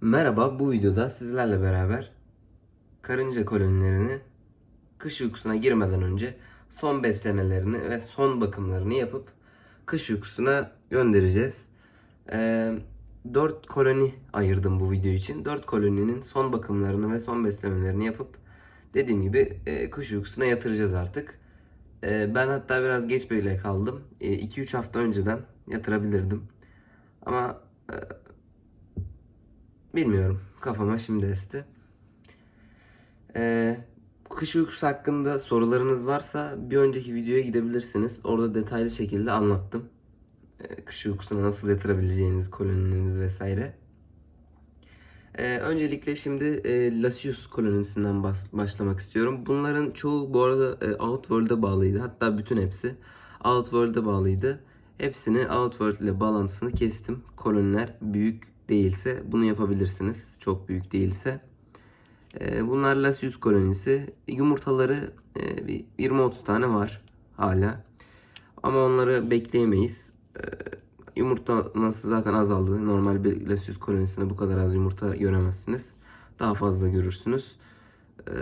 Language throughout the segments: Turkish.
Merhaba, bu videoda sizlerle beraber karınca kolonilerini kış uykusuna girmeden önce son beslemelerini ve son bakımlarını yapıp kış uykusuna göndereceğiz. Ee, 4 koloni ayırdım bu video için. 4 koloninin son bakımlarını ve son beslemelerini yapıp dediğim gibi e, kış uykusuna yatıracağız artık. Ee, ben hatta biraz geç bile kaldım. 2-3 hafta önceden yatırabilirdim. Ama e, Bilmiyorum. Kafama şimdi esti. Ee, kış uykusu hakkında sorularınız varsa bir önceki videoya gidebilirsiniz. Orada detaylı şekilde anlattım. Ee, kış uykusuna nasıl yatırabileceğiniz kolonileriniz vesaire. Ee, öncelikle şimdi e, Lasius kolonisinden başlamak istiyorum. Bunların çoğu bu arada e, Outworld'e bağlıydı. Hatta bütün hepsi Outworld'e bağlıydı. Hepsini Outworld ile bağlantısını kestim. Koloniler büyük değilse bunu yapabilirsiniz. Çok büyük değilse. Ee, bunlar Lasius kolonisi. Yumurtaları e, bir 20-30 tane var hala. Ama onları bekleyemeyiz. Ee, yumurtlaması zaten azaldı. Normal bir Lasius kolonisinde bu kadar az yumurta göremezsiniz. Daha fazla görürsünüz. Ee,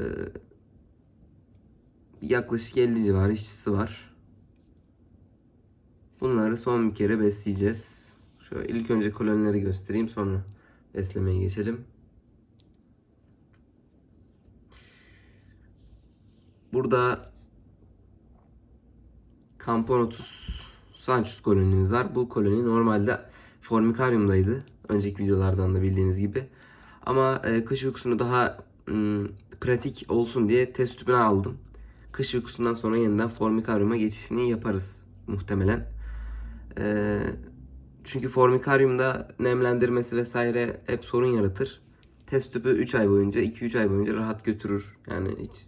yaklaşık 50 civarı işçisi var. Bunları son bir kere besleyeceğiz. Şöyle ilk önce kolonileri göstereyim sonra beslemeye geçelim. Burada Camponotus Sanctus kolonimiz var. Bu koloni normalde formikaryumdaydı. Önceki videolardan da bildiğiniz gibi. Ama e, kış uykusunu daha m, pratik olsun diye test tüpüne aldım. Kış uykusundan sonra yeniden formikaryuma geçişini yaparız muhtemelen. Eee çünkü formikaryumda nemlendirmesi vesaire hep sorun yaratır. Test tüpü 3 ay boyunca, 2-3 ay boyunca rahat götürür. Yani hiç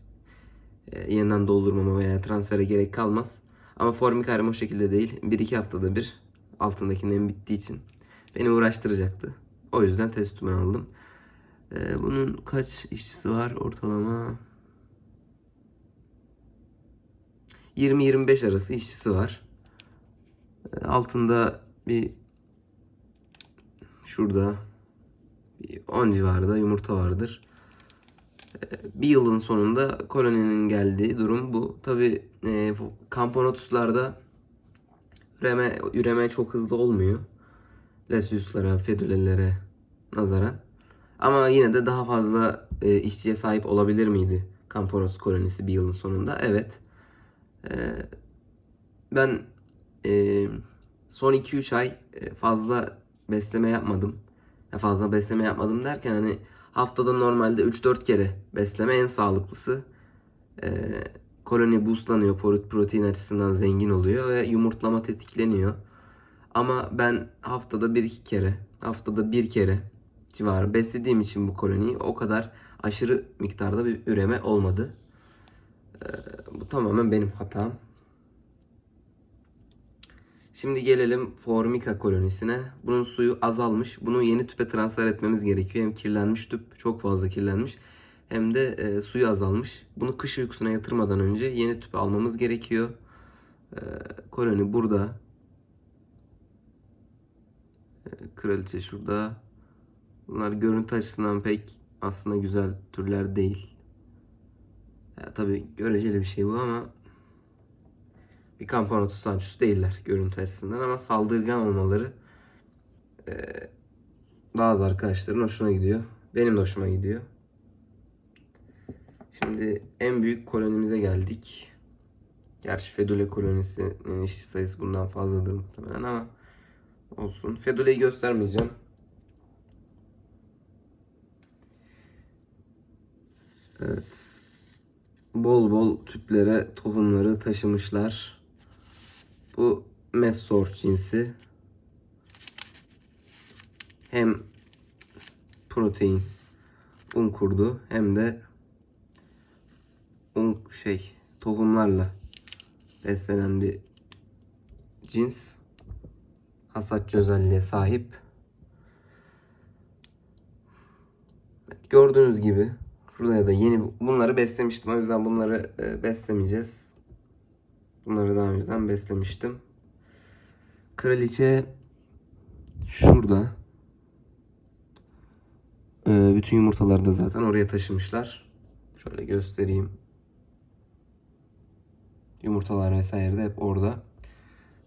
e, yeniden doldurmama veya transfere gerek kalmaz. Ama formikaryum o şekilde değil. 1-2 haftada bir altındaki nem bittiği için beni uğraştıracaktı. O yüzden test tüpünü aldım. E, bunun kaç işçisi var ortalama? 20-25 arası işçisi var. E, altında bir şurada bir 10 civarında yumurta vardır. Ee, Bir yılın sonunda koloninin geldiği durum bu. Tabi e, kamponotuslarda üreme, üreme çok hızlı olmuyor. Lasius'lara, fedülelere nazaran. Ama yine de daha fazla e, işçiye sahip olabilir miydi Kamponotus kolonisi bir yılın sonunda? Evet. E, ben e, son 2-3 ay e, fazla besleme yapmadım. Ya fazla besleme yapmadım derken hani haftada normalde 3-4 kere besleme en sağlıklısı. Ee, koloni boostlanıyor, protein açısından zengin oluyor ve yumurtlama tetikleniyor. Ama ben haftada 1-2 kere, haftada bir kere civarı beslediğim için bu koloniyi o kadar aşırı miktarda bir üreme olmadı. Ee, bu tamamen benim hatam. Şimdi gelelim Formica kolonisine. Bunun suyu azalmış. Bunu yeni tüpe transfer etmemiz gerekiyor. Hem kirlenmiş tüp çok fazla kirlenmiş. Hem de e, suyu azalmış. Bunu kış uykusuna yatırmadan önce yeni tüp almamız gerekiyor. E, koloni burada. E, kraliçe şurada. Bunlar görüntü açısından pek aslında güzel türler değil. Ya, tabii göreceli bir şey bu ama bir Campanotus sancus değiller görüntü açısından ama saldırgan olmaları e, bazı arkadaşların hoşuna gidiyor. Benim de hoşuma gidiyor. Şimdi en büyük kolonimize geldik. Gerçi Fedule kolonisinin işçi sayısı bundan fazladır muhtemelen ama olsun. Fedule'yi göstermeyeceğim. Evet. Bol bol tüplere tohumları taşımışlar. Bu Messor cinsi. Hem protein un kurdu hem de un şey tohumlarla beslenen bir cins. Hasatçı özelliğe sahip. Gördüğünüz gibi şuraya da yeni bunları beslemiştim. O yüzden bunları e, beslemeyeceğiz. Bunları daha önceden beslemiştim. Kraliçe şurada. bütün yumurtaları da zaten oraya taşımışlar. Şöyle göstereyim. Yumurtalar vesaire de hep orada.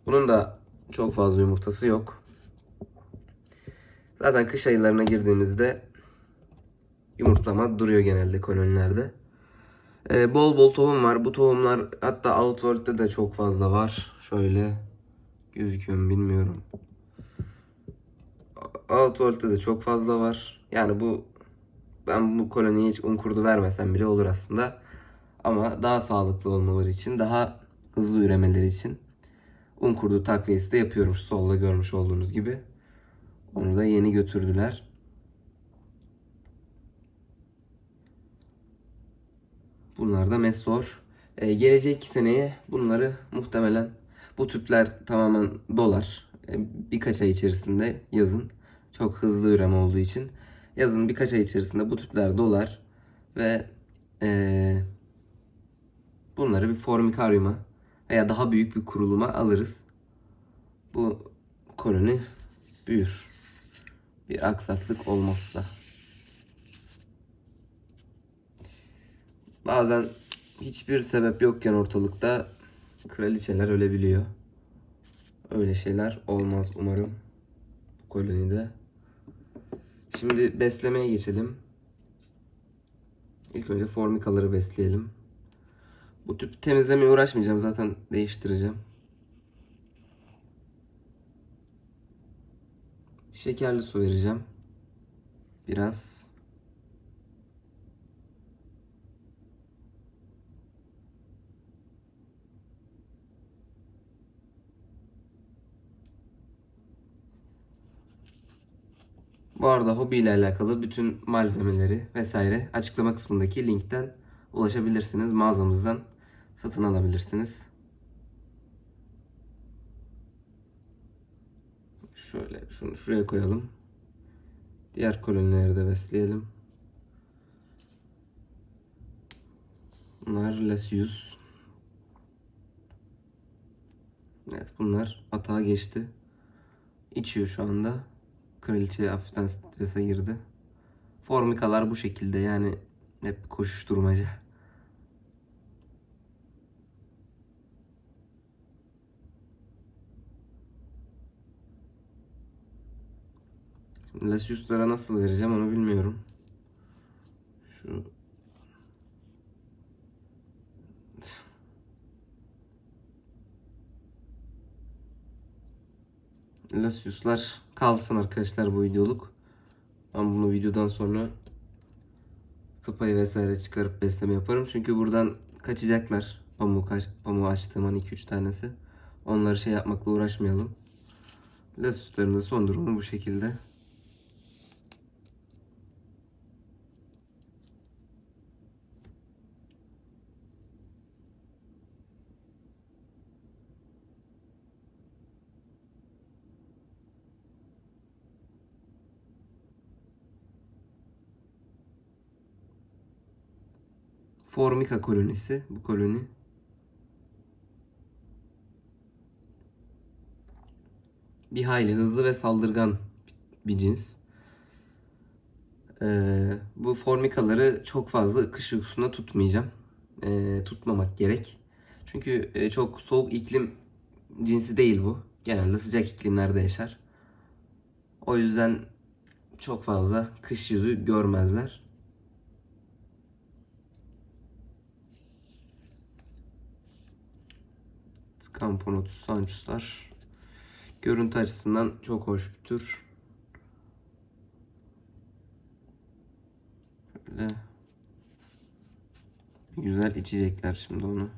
Bunun da çok fazla yumurtası yok. Zaten kış aylarına girdiğimizde yumurtlama duruyor genelde kolonilerde. Ee, bol bol tohum var. Bu tohumlar hatta Outworld'de de çok fazla var. Şöyle gözüküyor mu bilmiyorum. Outworld'de de çok fazla var. Yani bu ben bu koloniye hiç un kurdu vermesem bile olur aslında. Ama daha sağlıklı olmaları için, daha hızlı üremeleri için un kurdu takviyesi de yapıyorum. Şu solda görmüş olduğunuz gibi. Onu da yeni götürdüler. Bunlar da mesor. Ee, gelecek seneye bunları muhtemelen bu tüpler tamamen dolar. Ee, birkaç ay içerisinde yazın çok hızlı üreme olduğu için yazın birkaç ay içerisinde bu tüpler dolar ve ee, bunları bir formikaryuma veya daha büyük bir kuruluma alırız. Bu koloni büyür. Bir aksaklık olmazsa. Bazen hiçbir sebep yokken ortalıkta kraliçeler ölebiliyor. Öyle şeyler olmaz umarım bu kolonide. Şimdi beslemeye geçelim. İlk önce formikaları besleyelim. Bu tüp temizlemeye uğraşmayacağım zaten değiştireceğim. Şekerli su vereceğim. Biraz. Bu arada hobi ile alakalı bütün malzemeleri vesaire açıklama kısmındaki linkten ulaşabilirsiniz. Mağazamızdan satın alabilirsiniz. Şöyle şunu şuraya koyalım. Diğer kolonileri de besleyelim. Bunlar Lasius. Evet bunlar atağa geçti. İçiyor şu anda. Kraliçe hafiften strese girdi. Formikalar bu şekilde yani hep koşuşturmaca. Şimdi Lasius'lara nasıl vereceğim onu bilmiyorum. Şu Lasius'lar kalsın arkadaşlar bu videoluk. Ben bunu videodan sonra tıpayı vesaire çıkarıp besleme yaparım. Çünkü buradan kaçacaklar. Pamuğu, kaç, pamuğu açtığım an 2-3 tanesi. Onları şey yapmakla uğraşmayalım. Lasius'ların da son durumu bu şekilde. Formica kolonisi bu koloni. Bir hayli hızlı ve saldırgan bir cins. Ee, bu formikaları çok fazla kış uykusunda tutmayacağım. Ee, tutmamak gerek. Çünkü e, çok soğuk iklim cinsi değil bu. Genelde sıcak iklimlerde yaşar. O yüzden çok fazla kış yüzü görmezler. Camponotus sanchus'lar. Görüntü açısından çok hoş bir tür. Böyle güzel içecekler şimdi onu.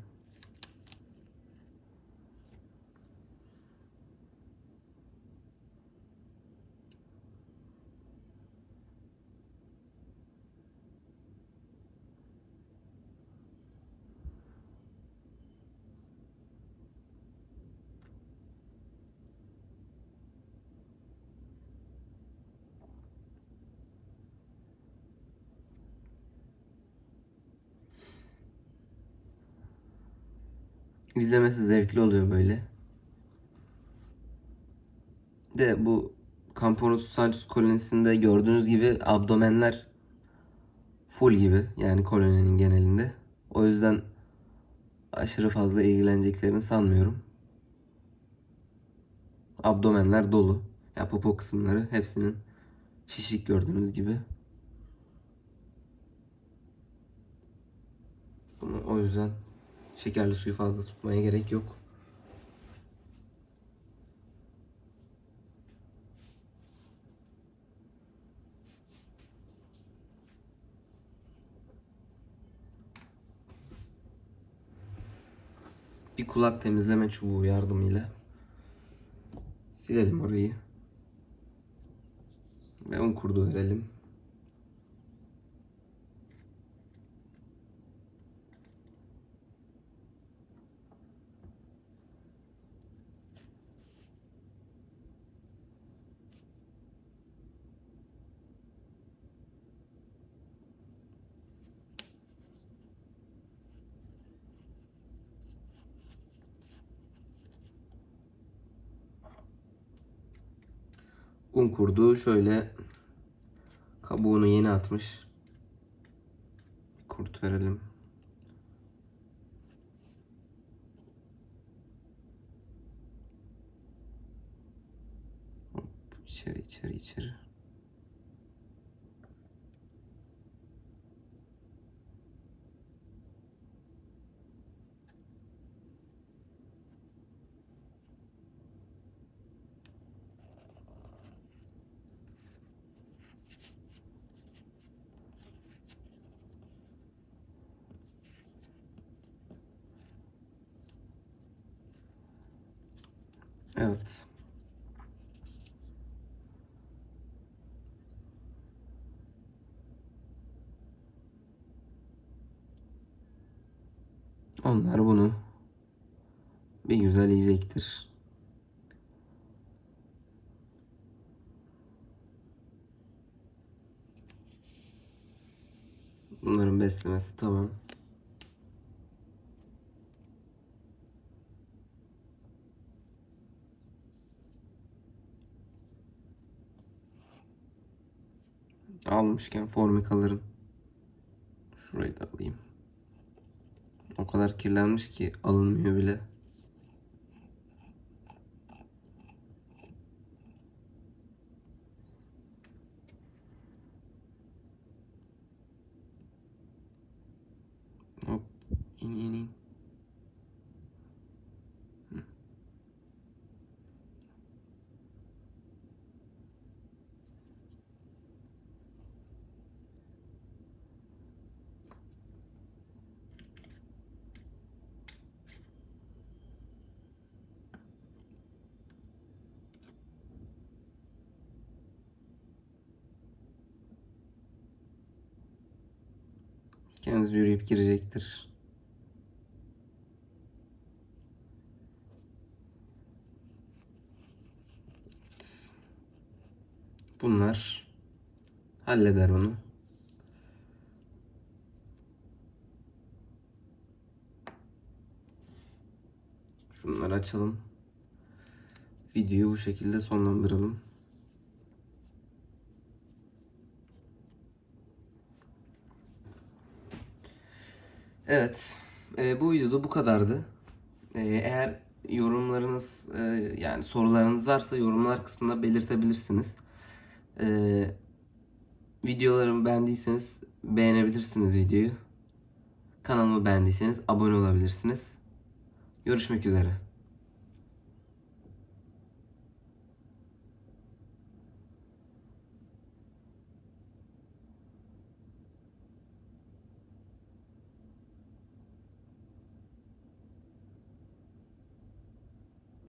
İzlemesi zevkli oluyor böyle. De bu Camponotus sancus kolonisinde gördüğünüz gibi abdomenler full gibi yani koloninin genelinde. O yüzden aşırı fazla ilgileneceklerini sanmıyorum. Abdomenler dolu. Ya popo kısımları hepsinin şişik gördüğünüz gibi. Bunu o yüzden şekerli suyu fazla tutmaya gerek yok. Bir kulak temizleme çubuğu yardımıyla silelim orayı. Ve un kurdu verelim. Un kurdu şöyle kabuğunu yeni atmış. Kurt verelim. Hop, içeri içeri içeri. Evet. Onlar bunu bir güzel yiyecektir. Bunların beslemesi tamam. Almışken formikaların şurayı da alayım. O kadar kirlenmiş ki alınmıyor bile. Hop in in in. Kendisi yürüyüp girecektir. Bunlar halleder onu. Şunları açalım. Videoyu bu şekilde sonlandıralım. Evet. e, bu videoda bu kadardı. E, eğer yorumlarınız e, yani sorularınız varsa yorumlar kısmında belirtebilirsiniz. E, videolarımı beğendiyseniz beğenebilirsiniz videoyu. Kanalımı beğendiyseniz abone olabilirsiniz. Görüşmek üzere.